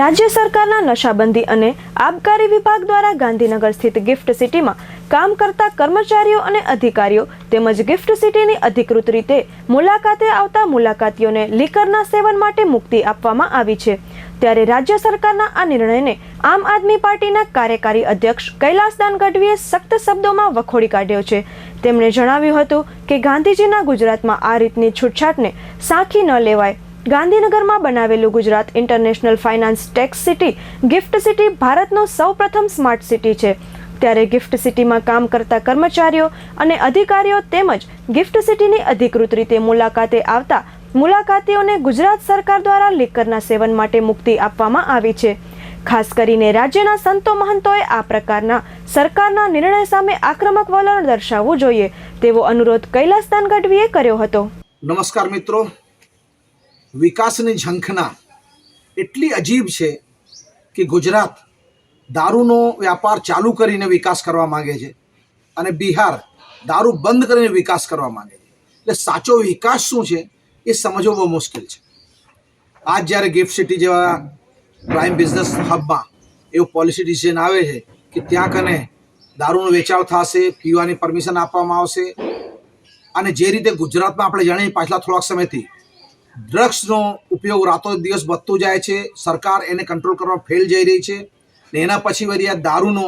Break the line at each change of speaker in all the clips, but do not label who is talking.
રાજ્ય સરકારના નશાબંધી અને આબકારી વિભાગ દ્વારા ગાંધીનગર સ્થિત ગિફ્ટ સિટીમાં કામ કરતા કર્મચારીઓ અને અધિકારીઓ તેમજ ગિફ્ટ સિટીની અધિકૃત રીતે મુલાકાતે આવતા મુલાકાતીઓને લીકરના સેવન માટે મુક્તિ આપવામાં આવી છે. ત્યારે રાજ્ય સરકારના આ નિર્ણયને આમ આદમી પાર્ટીના કાર્યકારી અધ્યક્ષ કૈલાસદાન ગઢવીએ સખ્ત શબ્દોમાં વખોડી કાઢ્યો છે. તેમણે જણાવ્યું હતું કે ગાંધીજીના ગુજરાતમાં આ રીતની છૂટછાટને સાંખી ન લેવાય. ગાંધીનગરમાં બનાવેલું Gujarat international finance tax city gift city ભારતનો સૌપ્રથમ સ્માર્ટ સિટી છે. ત્યારે ગિફ્ટ સિટીમાં કામ કરતા કર્મચારીઓ અને અધિકારીઓ તેમજ ગિફ્ટ સિટીની અધિકૃત રીતે મુલાકાતે આવતા મુલાકાતીઓને ગુજરાત સરકાર દ્વારા લીકરના સેવન માટે મુક્તિ આપવામાં આવી છે. ખાસ કરીને રાજ્યના સંતો મહંતોએ આ પ્રકારના સરકારના નિર્ણય સામે આક્રમક વલણ દર્શાવવું જોઈએ તેવો અનુરોધ કૈલાસદાન ગઢવીએ કર્યો હતો.
નમસ્કાર મિત્રો. વિકાસની ઝંખના એટલી અજીબ છે કે ગુજરાત દારૂનો વ્યાપાર ચાલુ કરીને વિકાસ કરવા માગે છે અને બિહાર દારૂ બંધ કરીને વિકાસ કરવા માંગે છે. એટલે સાચો વિકાસ શું છે એ સમજવો બહુ મુશ્કેલ છે. આજ જ્યારે ગિફ્ટ સિટી જેવા પ્રાઇમ બિઝનેસ હબમાં એવું પોલિસી ડિસિઝન આવે છે કે ત્યાં કને દારૂનો વેચાણ થશે, પીવાની પરમિશન આપવામાં આવશે અને જે રીતે ગુજરાતમાં આપણે જાણીએ પાછલા થોડાક સમયથી ડ્રગ્સનો ઉપયોગ રાતો દિવસ વધતો જાય છે. સરકાર એને કંટ્રોલ કરવા ફેલ જઈ રહી છે ને એના પછી વળી આ દારૂનો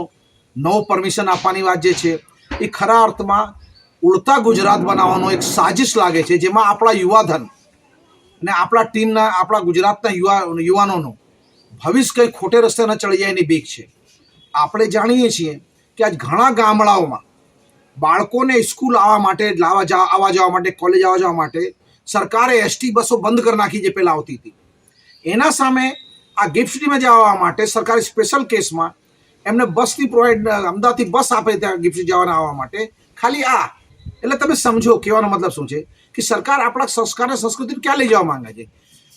નવો પરમિશન આપવાની વાત જે છે એ ખરા અર્થમાં ઉડતા ગુજરાત બનાવવાનો એક સાજિશ લાગે છે, જેમાં આપણા યુવાધન ને આપણા ટીમના, આપણા ગુજરાતના યુવા, યુવાનોનો ભવિષ્ય કંઈ ખોટે રસ્તે ન ચડી જાય એની બીક છે. આપણે જાણીએ છીએ કે આજ ઘણા ગામડાઓમાં બાળકોને સ્કૂલ આવવા માટે લાવવા આવવા જવા માટે, કોલેજ આવવા જવા માટે સરકારે એસટી બસો બંધ કરી નાખી જે પહેલાં આવતી હતી. એના સામે આ ગિફ્ટ સિટીમાં જવા માટે સરકારે સ્પેશિયલ કેસમાં એમને બસની પ્રોવાઈડ અમદાવાદથી બસ આપે ત્યાં ગિફ્ટ જવાના આવવા માટે. ખાલી આ. એટલે તમે સમજો, કહેવાનો મતલબ શું છે? કે સરકાર આપણા સંસ્કાર અને સંસ્કૃતિને ક્યાં લઈ જવા માંગે છે?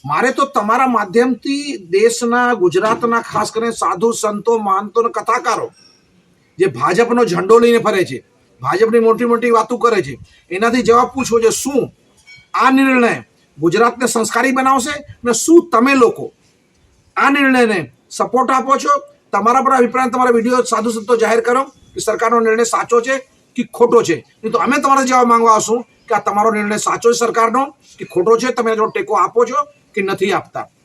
મારે તો તમારા માધ્યમથી દેશના, ગુજરાતના, ખાસ કરીને સાધુ સંતો, મહંતો કથાકારો, જે ભાજપનો ઝંડો લઈને ફરે છે, ભાજપની મોટી મોટી વાતો કરે છે, એનાથી જવાબ પૂછવો છે, શું? આ નિર્ણય ગુજરાતને સંસ્કારી બનાવશે ને શું તમે લોકો આ નિર્ણયને સપોર્ટ આપો છો? તમારા પર અભિપ્રાય, તમારા વીડિયો સાધુ સંતો જાહેર કરો કે સરકારનો નિર્ણય સાચો છે કે ખોટો છે? નહીં તો અમે તમારા જવાબ માંગવા આવશું કે આ તમારો નિર્ણય સાચો છે સરકારનો કે ખોટો છે? તમે જો ટેકો આપો છો કે નથી આપતા?